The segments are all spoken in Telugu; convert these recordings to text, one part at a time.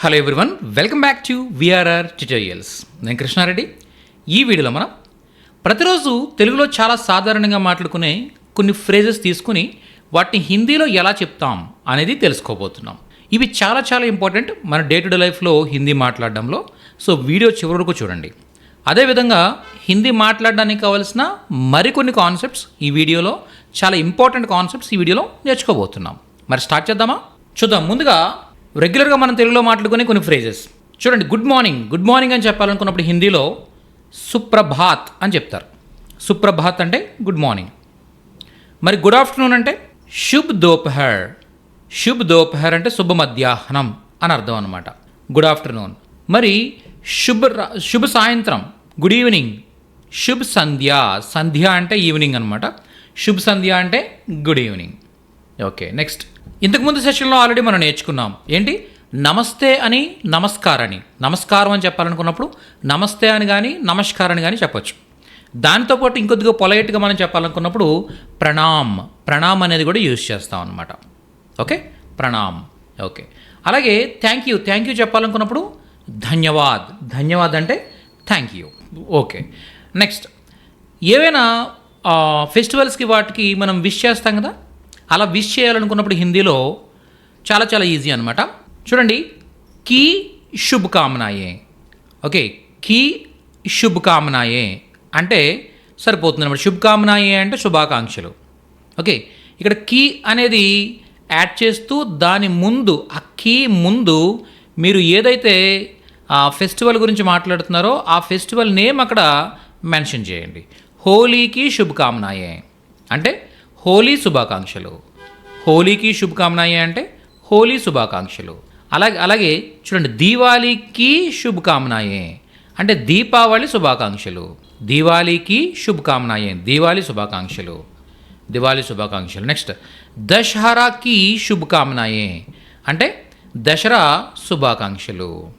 Hello everyone welcome back to VRR tutorials నేను కృష్ణారెడ్డి. ఈ వీడియోలో మనం ప్రతిరోజు తెలుగులో చాలా సాధారణంగా మాట్లాడుకునే కొన్ని ఫ్రేజెస్ తీసుకుని వాటిని హిందీలో ఎలా చెప్తాం అనేది తెలుసుకోబోతున్నాం. ఇవి చాలా చాలా ఇంపార్టెంట్ మన డే టు డే లైఫ్లో హిందీ మాట్లాడడంలో. సో వీడియో చివరి వరకు చూడండి. అదేవిధంగా హిందీ మాట్లాడడానికి కావాల్సిన మరికొన్ని కాన్సెప్ట్స్ ఈ వీడియోలో చాలా ఇంపార్టెంట్ కాన్సెప్ట్స్ ఈ వీడియోలో నేర్చుకోబోతున్నాం. మరి స్టార్ట్ చేద్దామా? చూద్దాం. ముందుగా రెగ్యులర్గా మనం తెలుగులో మాట్లాడుకునే కొన్ని ఫ్రేజెస్. చూడండి గుడ్ మార్నింగ్. గుడ్ మార్నింగ్ అని చెప్పాలనుకున్నప్పుడు హిందీలో సుప్రభాత్ అని చెప్తారు. సుప్రభాత్ అంటే గుడ్ మార్నింగ్. మరి గుడ్ ఆఫ్టర్నూన్ అంటే శుభ్ దోపహర్ శుభ్ దోపహర్ అంటే శుభ మధ్యాహ్నం అని అర్థం అనమాట గుడ్ ఆఫ్టర్నూన్. మరి శుభ రా- శుభ సాయంత్రం. Good evening. శుభ్ సంధ్య. సంధ్య అంటే ఈవినింగ్ అనమాట శుభ్ సంధ్య అంటే గుడ్ ఈవినింగ్. Okay next. ఇంతకుముందు సెషన్లో ఆల్రెడీ మనం నేర్చుకున్నాం. ఏంటి? నమస్తే అని నమస్కారాన్ని నమస్కారం అని చెప్పాలనుకున్నప్పుడు నమస్తే అని కానీ నమస్కారం అని కానీ చెప్పొచ్చు. దాంతోపాటు ఇంకొద్దిగా పొలైట్గా మనం చెప్పాలనుకున్నప్పుడు ప్రణామ్. ప్రణామ్ అనేది కూడా యూజ్ చేస్తాం అనమాట ఓకే? ప్రణామ్. ఓకే. అలాగే థ్యాంక్ యూ. థ్యాంక్ యూ చెప్పాలనుకున్నప్పుడు ధన్యవాద్. ధన్యవాద్ అంటే థ్యాంక్ యూ. ఓకే. నెక్స్ట్. ఏవైనా ఫెస్టివల్స్కి వాటికి మనం విష్ చేస్తాం కదా? అలా విష్ చేయాలనుకున్నప్పుడు హిందీలో చాలా చాలా ఈజీ అనమాట చూడండి కీ శుభకామనాయే. ఓకే కీ శుభకామనాయే అంటే సరిపోతుంది అనమాట శుభకామనాయే అంటే శుభాకాంక్షలు. ఓకే ఇక్కడ కీ అనేది యాడ్ చేస్తూ దాని ముందు ఆ కీ ముందు మీరు ఏదైతే ఆ ఫెస్టివల్ గురించి మాట్లాడుతున్నారో ఆ ఫెస్టివల్ నేమ్ అక్కడ మెన్షన్ చేయండి. హోలీకి శుభకామనాయే. అంటే హోలీ శుభాకాంక్షలు. హోలీకి శుభకామనాయే అంటే హోలీ శుభాకాంక్షలు. అలాగే అలాగే చూడండి దీవాళీకి శుభకామనాయే అంటే దీపావళి శుభాకాంక్షలు. దీవాళీకి శుభకామనాయే దీవాళి శుభాకాంక్షలు. దివాళీ శుభాకాంక్షలు. నెక్స్ట్ దశహరాకి శుభకామనాయే అంటే దసరా శుభాకాంక్షలు.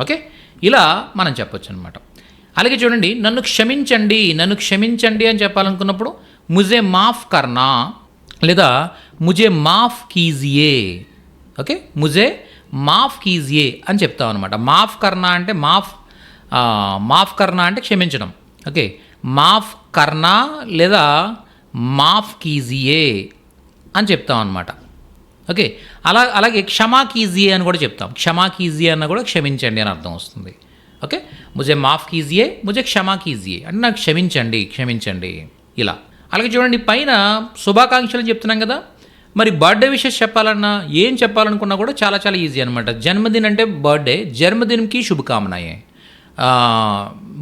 ఓకే? ఇలా మనం చెప్పొచ్చు అనమాట అలాగే చూడండి నన్ను క్షమించండి నన్ను క్షమించండి అని చెప్పాలనుకున్నప్పుడు ముజే మాఫ్ కర్నా లేదా ముజే మాఫ్ కీజియే. ఓకే? ముజే మాఫ్ కీజియే అని చెప్తాం అనమాట మాఫ్ కర్నా అంటే మాఫ్ మాఫ్ కర్నా అంటే క్షమించడం. ఓకే? మాఫ్ కర్నా లేదా మాఫ్ కీజియే అని చెప్తాం అనమాట ఓకే? అలా అలాగే క్షమా కీజియే అని కూడా చెప్తాం. క్షమా కీజియే అన్న కూడా క్షమించండి అని అర్థం వస్తుంది. ఓకే? ముజే మాఫ్ కీజియే ముజే క్షమా కీజియే. అంటే నాకు క్షమించండి క్షమించండి. ఇలా. అలాగే చూడండి పైన శుభాకాంక్షలు చెప్తున్నాం కదా. మరి బర్త్డే విషెస్ చెప్పాలన్నా ఏం చెప్పాలనుకున్నా కూడా చాలా చాలా ఈజీ అనమాట జన్మదిన్ అంటే బర్త్డే జన్మదినంకి శుభకామనాయే.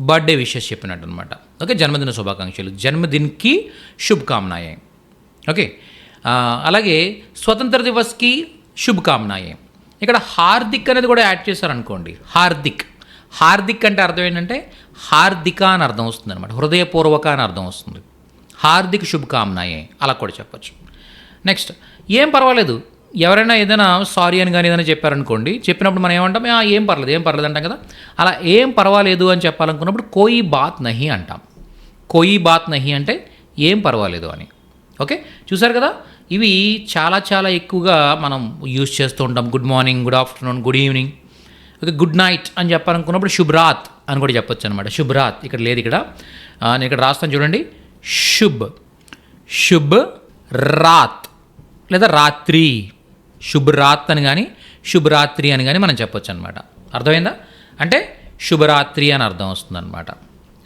బర్త్డే విషెస్ చెప్పినట్టు అనమాట ఓకే జన్మదిన శుభాకాంక్షలు. జన్మదిన్కి శుభకామనాయే. ఓకే అలాగే స్వతంత్ర దివస్కి శుభకామనాయే. ఇక్కడ హార్దిక్ అనేది కూడా యాడ్ చేశారనుకోండి. హార్దిక్. హార్దిక్ అంటే అర్థం ఏంటంటే హార్దిక అని అర్థం వస్తుంది అనమాట హృదయపూర్వక అని అర్థం వస్తుంది. హార్దిక్ శుభకామనాయే. అలా కూడా చెప్పచ్చు. నెక్స్ట్ ఏం పర్వాలేదు. ఎవరైనా ఏదైనా సారీ అని కానీ ఏదైనా చెప్పారనుకోండి చెప్పినప్పుడు మనం ఏమంటాం ఏం పర్లేదు ఏం పర్లేదు అంటాం కదా. అలా ఏం పర్వాలేదు అని చెప్పాలనుకున్నప్పుడు కోయి బాత్ నహి అంటాం. కోయి బాత్ నహి అంటే ఏం పర్వాలేదు అని. ఓకే? చూసారు కదా? ఇవి చాలా చాలా ఎక్కువగా మనం యూజ్ చేస్తూ ఉంటాం. Good morning good afternoon good evening. Okay? Good night అని చెప్పాలనుకున్నప్పుడు శుభ్రాత్ అని కూడా చెప్పొచ్చు అనమాట శుభ్రాత్ ఇక్కడ లేదు ఇక్కడ. నేను ఇక్కడ రాస్తాను చూడండి. శుభ్. శుభ్ రాత్ లేదా రాత్రి. శుభ్రాత్ అని కానీ శుభరాత్రి అని కానీ మనం చెప్పొచ్చు అనమాట అర్థమైందా? అంటే శుభరాత్రి అని అర్థం వస్తుందన్నమాట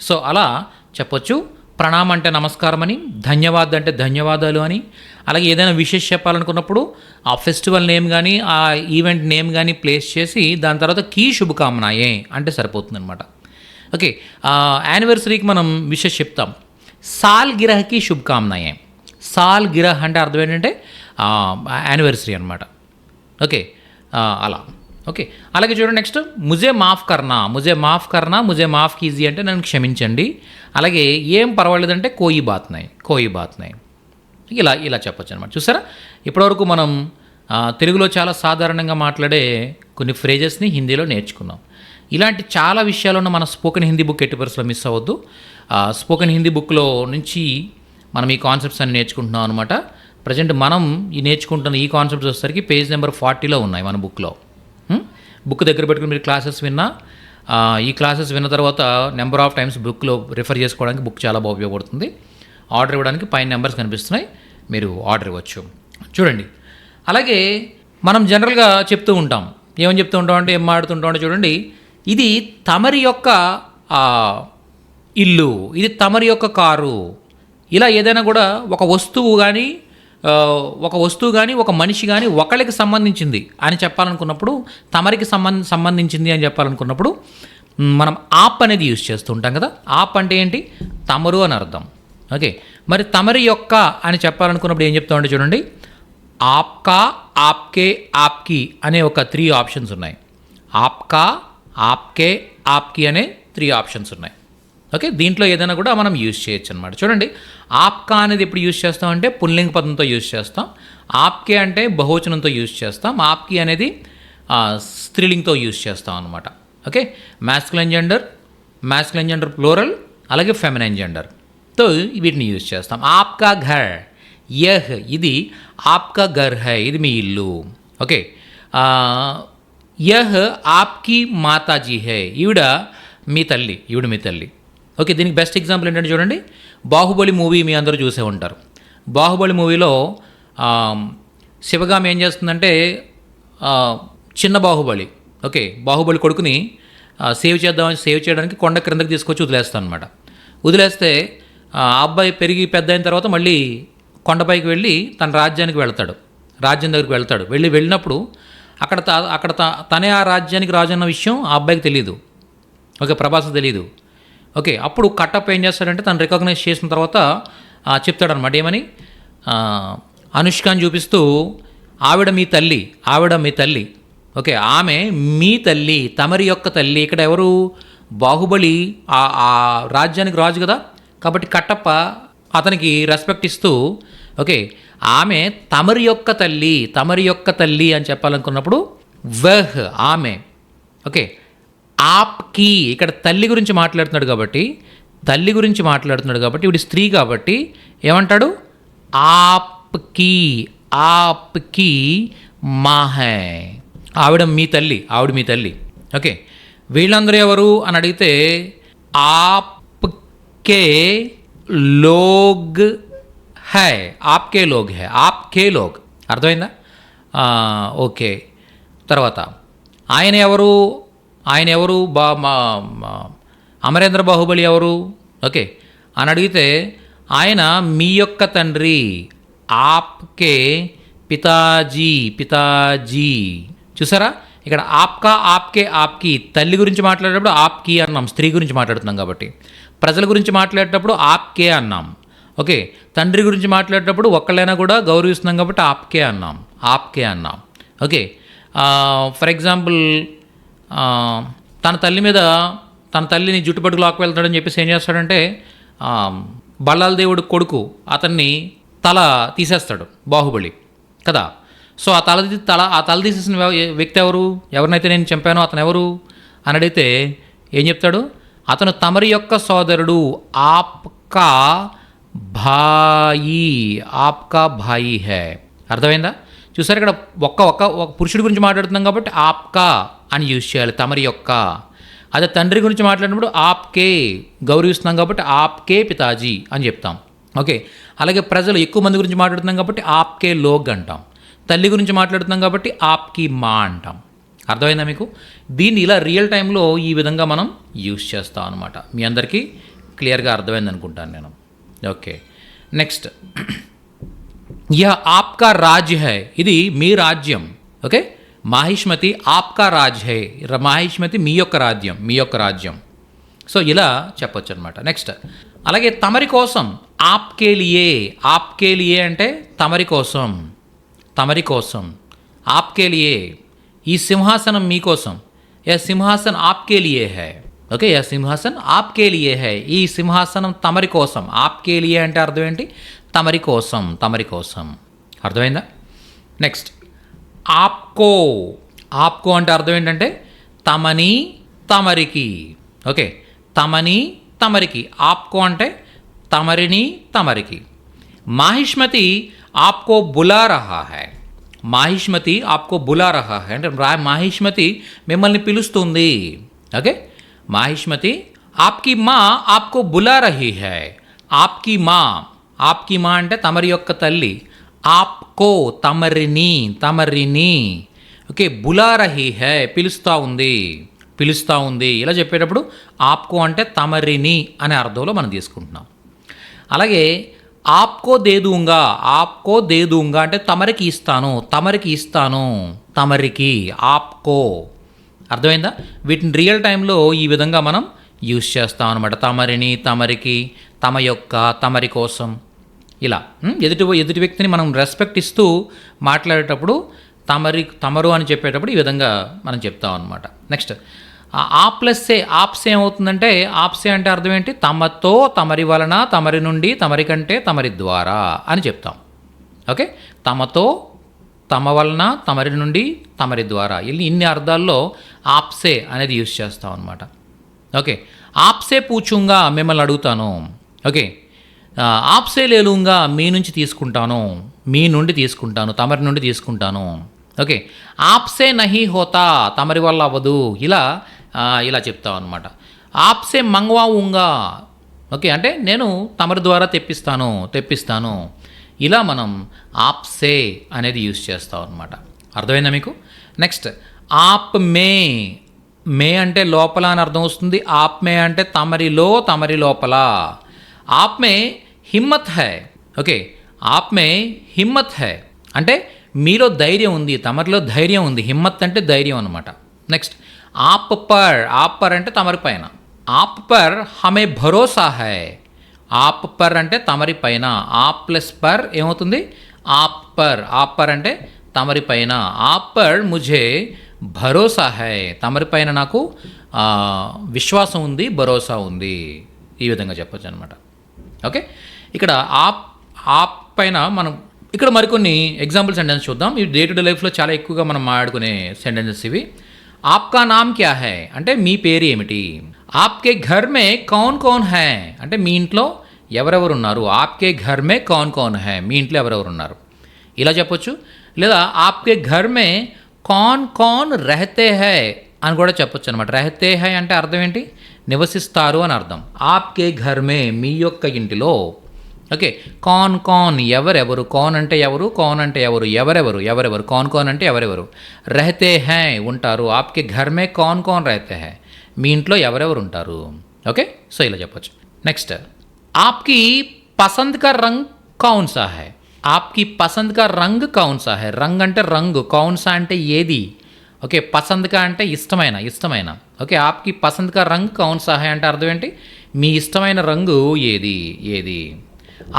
సో అలా చెప్పొచ్చు. ప్రణామం అంటే నమస్కారం అని ధన్యవాదం అంటే ధన్యవాదాలు అని అలాగే ఏదైనా విషెస్ చెప్పాలనుకున్నప్పుడు ఆ ఫెస్టివల్ నేమ్ కానీ ఆ ఈవెంట్ నేమ్ కానీ ప్లేస్ చేసి దాని తర్వాత కీ శుభకామనాయే అంటే సరిపోతుందన్నమాట ఓకే యానివర్సరీకి మనం విషెస్ చెప్తాం. సాల్ గిరహకి శుభకామనాయే. సాల్ గిరహ్ అంటే అర్థం ఏంటంటే యానివర్సరీ అనమాట ఓకే? అలా. ఓకే? అలాగే చూడండి నెక్స్ట్ ముజే మాఫ్ కర్నా. ముజే మాఫ్ కర్నా ముజే మాఫ్ కీజీ అంటే నన్ను క్షమించండి. అలాగే ఏం పర్వాలేదంటే కోయి బాత్ నాయ్ కోయి బాత్నాయి ఇలా ఇలా చెప్పొచ్చు అనమాట చూసారా? ఇప్పటివరకు మనం తెలుగులో చాలా సాధారణంగా మాట్లాడే కొన్ని ఫ్రేజెస్ని హిందీలో నేర్చుకున్నాం. ఇలాంటి చాలా విషయాలను మన స్పోకెన్ హిందీ బుక్ ఎట్టి పరిస్థితుల్లో మిస్ అవ్వద్దు. స్పోకెన్ హిందీ బుక్లో నుంచి మనం ఈ కాన్సెప్ట్స్ అన్ని నేర్చుకుంటున్నాం అనమాట ప్రజెంట్ మనం ఈ నేర్చుకుంటున్న ఈ కాన్సెప్ట్స్ వచ్చేసరికి పేజ్ నెంబర్ ఫార్టీలో ఉన్నాయి మన బుక్లో. బుక్ దగ్గర పెట్టుకుని మీరు క్లాసెస్ విన్నా ఈ క్లాసెస్ విన్న తర్వాత నెంబర్ ఆఫ్ టైమ్స్ బుక్లో రిఫర్ చేసుకోవడానికి బుక్ చాలా బాగా ఉపయోగపడుతుంది. ఆర్డర్ ఇవ్వడానికి పైన నెంబర్స్ కనిపిస్తున్నాయి. మీరు ఆర్డర్ ఇవ్వచ్చు. చూడండి. అలాగే మనం జనరల్గా చెప్తూ ఉంటాం. ఏమని చెప్తూ ఉంటాం అంటే ఏం మాడుతుంటాం అంటే చూడండి. ఇది తమరి యొక్క ఇల్లు. ఇది తమరి యొక్క కారు. ఇలా ఏదైనా కూడా ఒక వస్తువు కానీ ఒక వస్తువు కానీ ఒక మనిషి కానీ ఒకళ్ళకి సంబంధించింది అని చెప్పాలనుకున్నప్పుడు తమరికి సంబంధ సంబంధించింది అని చెప్పాలనుకున్నప్పుడు మనం ఆప్ అనేది యూజ్ చేస్తూ ఉంటాం కదా. ఆప్ అంటే ఏంటి? తమరు అని అర్థం. ఓకే? మరి తమరి యొక్క అని చెప్పాలనుకున్నప్పుడు ఏం చెప్తామంటే చూడండి. ఆప్కా ఆప్కే ఆప్కి అనే ఒక త్రీ ఆప్షన్స్ ఉన్నాయి. ఆప్కా ఆప్కే ఆప్కి అనే త్రీ ఆప్షన్స్ ఉన్నాయి. ఓకే దీంట్లో ఏదైనా కూడా మనం యూజ్ చేయొచ్చు అనమాట చూడండి ఆప్కా అనేది ఎప్పుడు యూజ్ చేస్తామంటే పుల్లింగ పదంతో యూజ్ చేస్తాం. ఆప్కే అంటే బహువచనంతో యూజ్ చేస్తాం. ఆప్కి అనేది స్త్రీలింగ్తో యూజ్ చేస్తాం అనమాట okay masculine gender masculine gender plural అలాగే ఫెమినైన్ జెండర్తో వీటిని యూజ్ చేస్తాం. ఆప్కా ఘర్ యహ్ ఇది ఆప్కా ఘర్ హై ఇది మీ ఇల్లు. ఓకే యహ్ ఆప్కి మాతాజీ హై ఈవిడ మీ తల్లి ఈవిడ మీ తల్లి. ఓకే దీనికి బెస్ట్ ఎగ్జాంపుల్ ఏంటంటే చూడండి. బాహుబలి మూవీ మీ అందరూ చూసే ఉంటారు. బాహుబలి మూవీలో శివగామి ఏం చేస్తుందంటే చిన్న బాహుబలి ఓకే బాహుబలి కొడుకుని సేవ్ చేద్దామని సేవ్ చేయడానికి కొండ క్రిందకి తీసుకొచ్చి వదిలేస్తాను అనమాట వదిలేస్తే ఆ అబ్బాయి పెరిగి పెద్ద అయిన తర్వాత మళ్ళీ కొండపైకి వెళ్ళి తన రాజ్యానికి వెళ్తాడు. రాజ్యం దగ్గరికి వెళ్తాడు. వెళ్ళి వెళ్ళినప్పుడు అక్కడ అక్కడ త- తనే ఆ రాజ్యానికి రాజు అన్న విషయం ఆ అబ్బాయికి తెలియదు ఓకే ప్రభాస్ తెలియదు ఓకే అప్పుడు కట్టప్ప ఏం చేస్తాడంటే తను రికగ్నైజ్ చేసిన తర్వాత చెప్తాడనమాట ఏమని? అనుష్కాని చూపిస్తూ ఆవిడ మీ తల్లి ఆవిడ మీ తల్లి. ఓకే ఆమె మీ తల్లి తమరి యొక్క తల్లి ఇక్కడ ఎవరు? బాహుబలి ఆ ఆ రాజ్యానికి రాజు కదా? కాబట్టి కట్టప్ప అతనికి రెస్పెక్ట్ ఇస్తూ ఓకే ఆమె తమరి యొక్క తల్లి తమరి యొక్క తల్లి అని చెప్పాలనుకున్నప్పుడు వహ్ ఆమె ఓకే ఆప్కి ఇక్కడ తల్లి గురించి మాట్లాడుతున్నాడు కాబట్టి తల్లి గురించి మాట్లాడుతున్నాడు కాబట్టి ఇవి స్త్రీ కాబట్టి ఏమంటాడు? ఆప్కి ఆప్కి మా హై ఆవిడ మీ తల్లి ఆవిడ మీ తల్లి. ఓకే. వీళ్ళందరూ ఎవరు అని అడిగితే ఆప్కే లోగ్ హై. ఆప్కే లోగ్ హై. ఆప్కే లోగ్. అర్థమైందా? ఓకే. తర్వాత ఆయన ఎవరు? ఆయన ఎవరు? బా మా అమరేంద్ర బాహుబలి ఎవరు? ఓకే. అని అడిగితే ఆయన మీ యొక్క తండ్రి ఆప్కే పితాజీ పితాజీ. చూసారా? ఇక్కడ ఆప్కా ఆప్కే ఆప్కి. తల్లి గురించి మాట్లాడేటప్పుడు ఆప్కి అన్నాం స్త్రీ గురించి మాట్లాడుతున్నాం కాబట్టి. ప్రజల గురించి మాట్లాడేటప్పుడు ఆప్కే అన్నాం. ఓకే. తండ్రి గురించి మాట్లాడేటప్పుడు ఒక్కళ్ళైనా కూడా గౌరవిస్తున్నాం కాబట్టి ఆప్కే అన్నాం ఆప్కే అన్నాం. ఓకే. ఫర్ ఎగ్జాంపుల్ తన తల్లి మీద తన తల్లిని జుట్టుపట్టుకు లాక్కు వెళ్తాడని చెప్పేసి ఏం చేస్తాడంటే బళ్ళాల దేవుడు కొడుకు అతన్ని తల తీసేస్తాడు బాహుబలి. కదా? సో ఆ తల తల ఆ తల తీసేసిన వ్య- వ్యక్తి ఎవరు? ఎవరినైతే నేను చంపానో అతను ఎవరు? అని అడిగితే ఏం చెప్తాడు? అతను తమరి యొక్క సోదరుడు ఆప్కా భాయి ఆప్కా భాయి హే. అర్థమైందా? చూసారు ఇక్కడ ఒక్క ఒక్క ఒక పురుషుడి గురించి మాట్లాడుతున్నాం కాబట్టి ఆప్కా అని యూజ్ చేయాలి తమరి యొక్క. అదే తండ్రి గురించి మాట్లాడినప్పుడు ఆప్కే గౌరవిస్తున్నాం కాబట్టి ఆప్కే పితాజీ అని చెప్తాం. ఓకే. అలాగే ప్రజలు ఎక్కువ మంది గురించి మాట్లాడుతున్నాం కాబట్టి ఆప్కే లోగ్ అంటాం. తల్లి గురించి మాట్లాడుతున్నాం కాబట్టి ఆప్కి మా అంటాం. అర్థమైందా మీకు? దీన్ని ఇలా రియల్ టైంలో ఈ విధంగా మనం యూస్ చేస్తాం అనమాట మీ అందరికీ క్లియర్గా అర్థమైంది అనుకుంటాను నేను. ఓకే. నెక్స్ట్. యహ ఆప్కా రాజ్ హై. ఇది మీ రాజ్యం. ఓకే? మాహిష్మతి ఆప్కా రాజ్ హై. మాహిష్మతి మీ యొక్క రాజ్యం మీ యొక్క రాజ్యం. సో ఇలా చెప్పొచ్చు అనమాట నెక్స్ట్ అలాగే తమరి కోసం ఆప్కేలియే ఆప్కేలియే అంటే తమరి కోసం. తమరి కోసం. ఆప్కేలియే ఈ సింహాసనం మీకోసం యా సింహాసన్ ఆప్కేలియే హై. ఓకే? యా సింహాసన్ ఆప్కేలియే హై. ఈ సింహాసనం తమరి కోసం. ఆప్కేలియే అంటే అర్థం ఏంటి? తమరి కోసం తమరి కోసం. అర్థమైందా? నెక్స్ట్ ఆప్కో. ఆప్కో అంటే అర్థం ఏంటంటే తమని తమరికి. ఓకే. తమని తమరికి. ఆప్కో అంటే తమరిని తమరికి. మాహిష్మతి ఆప్కో బులా రహా హై. మాహిష్మతి ఆప్కో బులా రహా హై. అంటే రా మాహిష్మతి మిమ్మల్ని పిలుస్తుంది. ఓకే. మాహిష్మతి ఆప్కి మా ఆప్కో బులా రహీ హై. ఆప్కి మా. ఆప్కి మా అంటే తమరి యొక్క తల్లి. ఆప్కో తమరిని తమరిని. ఓకే బులారహి హే పిలుస్తూ ఉంది పిలుస్తూ ఉంది. ఇలా చెప్పేటప్పుడు ఆప్కో అంటే తమరిని అనే అర్థంలో మనం తీసుకుంటున్నాం. అలాగే ఆప్కో దేదూంగా ఆప్కో దేదూంగా అంటే తమరికి ఇస్తాను తమరికి ఇస్తాను తమరికి ఆప్కో. అర్థమైందా? వీటిని రియల్ టైంలో ఈ విధంగా మనం యూస్ చేస్తాం అనమాట తమరిని తమరికి తమ యొక్క తమరి కోసం. ఇలా ఎదుటి ఎదుటి వ్యక్తిని మనం రెస్పెక్ట్ ఇస్తూ మాట్లాడేటప్పుడు తమరి తమరు అని చెప్పేటప్పుడు ఈ విధంగా మనం చెప్తాం అనమాట నెక్స్ట్ ఆ ప్లస్సే ఆప్సే ఏమవుతుందంటే ఆప్సే అంటే అర్థం ఏంటి? తమతో తమరి వలన తమరి నుండి తమరి కంటే తమరి ద్వారా అని చెప్తాం. ఓకే తమతో తమ వలన తమరి నుండి తమరి ద్వారా. ఇన్ని ఇన్ని అర్థాల్లో ఆప్సే అనేది యూస్ చేస్తాం అనమాట ఓకే ఆప్సే పూచుంగా మిమ్మల్ని అడుగుతాను. ఓకే ఆ, ఆప్సే లేలుంగా మీ నుంచి తీసుకుంటాను మీ నుండి తీసుకుంటాను తమరి నుండి తీసుకుంటాను. ఓకే. ఆప్సే నహి హోతా తమరి వల్ల అవ్వదు. ఇలా ఇలా చెప్తాం అనమాట ఆప్సే మంగవావుంగా ఓకే అంటే నేను తమరి ద్వారా తెప్పిస్తాను తెప్పిస్తాను. ఇలా మనం ఆప్సే అనేది యూస్ చేస్తాం అనమాట అర్థమైందా మీకు? నెక్స్ట్ ఆప్ మే. మే అంటే లోపల అని అర్థం వస్తుంది. ఆప్ మే అంటే తమరిలో తమరి లోపల. ఆప్ మే హిమ్మత్ హై. ఓకే ఆప్ మే హిమ్మత్ హై. అంటే మీలో ధైర్యం ఉంది తమరిలో ధైర్యం ఉంది. హిమ్మత్ అంటే ధైర్యం అనమాట నెక్స్ట్ ఆప్ పర్ ఆప్ పర్ అంటే తమరి పైన. ఆప్ పర్ హమే భరోసా హై. ఆప్ పర్ అంటే తమరి పైన. ఆప్ ప్లస్ పర్ ఏమవుతుంది? ఆప్ పర్ ఆప్ పర్ అంటే తమరి పైన. ఆప్ పర్ ముజే భరోసా హై. తమరి పైన నాకు విశ్వాసం ఉంది భరోసా ఉంది. ఈ విధంగా చెప్పొచ్చు అనమాట ఓకే? ఇక్కడ ఆప్ ఆప్ పైన మనం ఇక్కడ మరికొన్ని ఎగ్జాంపుల్ సెంటెన్స్ చూద్దాం. ఇవి డే టు డే లైఫ్లో చాలా ఎక్కువగా మనం మాట్లాడుకునే సెంటెన్సెస్ ఇవి. ఆప్కా నామ్ క్యా హై? అంటే మీ పేరు ఏమిటి? ఆప్కే ఘర్ మే కౌన్ కౌన్ హై? అంటే మీ ఇంట్లో ఎవరెవరు ఉన్నారు? ఆప్కే ఘర్ మే కౌన్ కౌన్ హై? మీ ఇంట్లో ఎవరెవరు ఉన్నారు? ఇలా చెప్పొచ్చు. లేదా ఆప్కే ఘర్ మే కౌన్ కౌన్ రహతే హై? అని కూడా చెప్పొచ్చు అనమాట రహతే హై అంటే అర్థం ఏంటి? నివసిస్తారు అని అర్థం. ఆప్కే ఘర్ మే మీ యొక్క ఇంటిలో ఓకే. కాన్ కాన్ ఎవరెవరు? కాన్ అంటే ఎవరు? కాన్ అంటే ఎవరు? ఎవరెవరు? ఎవరెవరు? కాన్ కాన్ అంటే ఎవరెవరు? రహతే హై ఉంటారు. ఆప్కే ఘర్ మే కాన్ కాన్ రహతే హై. మీ ఇంట్లో ఎవరెవరు ఉంటారు? ఓకే? సో ఇలా చెప్పొచ్చు. నెక్స్ట్ ఆప్కి పసంద్ కా రంగ్ కౌన్ సా హై? ఆప్కి పసంద్ కా రంగ్ కౌన్ సా హై? రంగ్ అంటే రంగు. కౌన్ సా అంటే ఏది? ఓకే. పసంద్ కా అంటే ఇష్టమైన ఇష్టమైన. ఓకే. ఆప్కి పసంద్ కా రంగ్ కౌన్ సా హై అంటే అర్థం ఏంటి? మీ ఇష్టమైన రంగు ఏది? ఏది?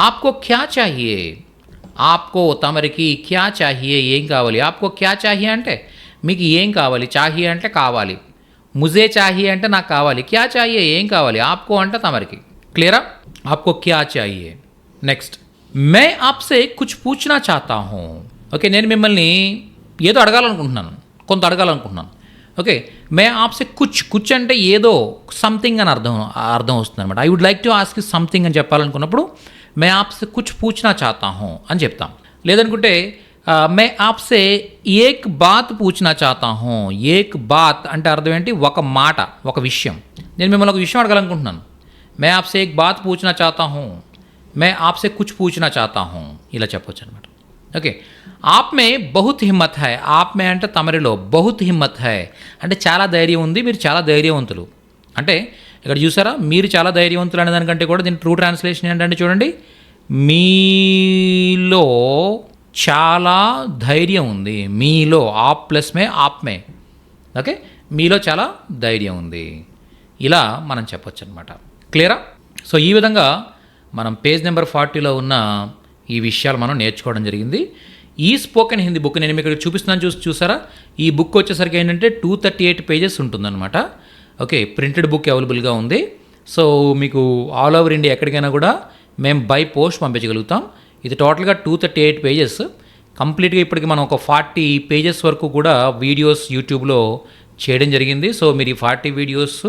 ఆప్కో క్యా చాహియే ఆప్కో తమరికి క్యా చాహియే ఏం కావాలి ఆప్కో క్యా చాహియే అంటే మీకు ఏం కావాలి చాహియే అంటే కావాలి ముజే చాహియే అంటే నాకు కావాలి క్యా చాహియే ఏం కావాలి ఆప్కో అంటే తమరికి క్లియరా ఆప్కో క్యా చాహియే నెక్స్ట్ మే ఆప్సే కుచ్ పూచనా చాతా హూ ఓకే నేను మిమ్మల్ని ఏదో అడగాలనుకుంటున్నాను కొంత అడగాలనుకుంటున్నాను ఓకే మే ఆప్సే కుచ్ కుచ్ అంటే ఏదో సంథింగ్ అని అర్థం అర్థం వస్తుంది అనమాట I would like to ask something అని చెప్పాలనుకున్నప్పుడు మే ఆప్స్ కుచ్ पूछना చాతా హో అని చెప్తాం లేదనుకుంటే మే ఆప్సే ఏక్ బాత్ పూచనా చాతా హో ఏక్ బాత్ అంటే అర్థం ఏంటి ఒక మాట ఒక విషయం నేను మిమ్మల్ని ఒక విషయం అడగాలనుకుంటున్నాను మే ఆప్సే ఏక్ బాత్ పూచనా చాతా హో మే ఆప్సే కుచ్ పూచనా చాతా హో ఇలా చెప్పొచ్చు అనమాట ఓకే ఆప్ మే బహుత్ హిమ్మత్ హై ఆప్ మే అంటే తమరిలో బహుత్ హిమ్మత్ హై అంటే చాలా ధైర్యం ఉంది మీరు చాలా ధైర్యవంతులు అంటే ఇక్కడ చూసారా? మీరు చాలా ధైర్యవంతులు అనే దానికంటే కూడా దీని ట్రూ ట్రాన్స్లేషన్ ఏంటంటే చూడండి. మీలో చాలా ధైర్యం ఉంది. మీలో ఆప్ ప్లస్ మే ఆప్ మే. ఓకే? మీలో చాలా ధైర్యం ఉంది. ఇలా మనం చెప్పొచ్చు అనమాట క్లియరా? సో ఈ విధంగా మనం పేజ్ నెంబర్ ఫార్టీలో ఉన్న ఈ విషయాలు మనం నేర్చుకోవడం జరిగింది. ఈ స్పోకెన్ హిందీ బుక్ నేను మీకు ఇక్కడ చూపిస్తున్నాను చూసి చూసారా? ఈ బుక్ వచ్చేసరికి ఏంటంటే టూ థర్టీ ఎయిట్ పేజెస్ ఉంటుందన్నమాట. ఓకే ప్రింటెడ్ బుక్ అవైలబుల్గా ఉంది. సో మీకు ఆల్ ఓవర్ ఇండియా ఎక్కడికైనా కూడా మేము బై పోస్ట్ పంపించగలుగుతాం. ఇది టోటల్గా టూ థర్టీ ఎయిట్ పేజెస్ కంప్లీట్గా ఇప్పటికి మనం ఒక ఫార్టీ పేజెస్ వరకు కూడా వీడియోస్ యూట్యూబ్లో చేయడం జరిగింది. సో మీరు ఈ ఫార్టీ వీడియోస్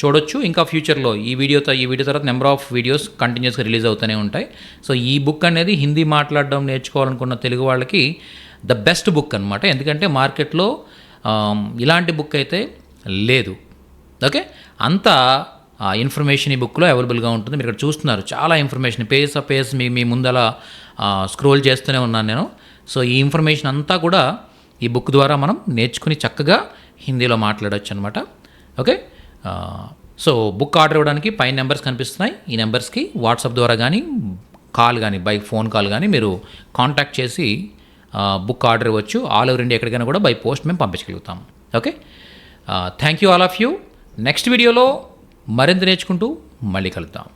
చూడొచ్చు. ఇంకా ఫ్యూచర్లో ఈ వీడియోతో ఈ వీడియో తర్వాత నెంబర్ ఆఫ్ వీడియోస్ కంటిన్యూస్గా రిలీజ్ అవుతూనే ఉంటాయి. సో ఈ బుక్ అనేది హిందీ మాట్లాడడం నేర్చుకోవాలనుకున్న తెలుగు వాళ్ళకి ద బెస్ట్ బుక్ అనమాట ఎందుకంటే మార్కెట్లో ఇలాంటి బుక్ అయితే లేదు. ఓకే? అంతా ఇన్ఫర్మేషన్ ఈ బుక్లో అవైలబుల్గా ఉంటుంది. మీరు ఇక్కడ చూస్తున్నారు. చాలా ఇన్ఫర్మేషన్. పేజ్ ఆ పేజ్ మీ మీ ముందల స్క్రోల్ చేస్తూనే ఉన్నాను నేను. సో ఈ ఇన్ఫర్మేషన్ అంతా కూడా ఈ బుక్ ద్వారా మనం నేర్చుకుని చక్కగా హిందీలో మాట్లాడవచ్చు అనమాట ఓకే సో బుక్ ఆర్డర్ ఇవ్వడానికి పైన నెంబర్స్ కనిపిస్తున్నాయి. ఈ నెంబర్స్కి వాట్సాప్ ద్వారా కానీ కాల్ కానీ బై ఫోన్ కాల్ కానీ మీరు కాంటాక్ట్ చేసి బుక్ ఆర్డర్ ఇవ్వచ్చు. ఆల్ ఓవర్ ఇండియా ఎక్కడికైనా కూడా బై పోస్ట్ మేము పంపించగలుగుతాం. Okay? Thank you all of you. Next వీడియోలో మరింత నేర్చుకుంటూ మళ్ళీ కలుద్దాం.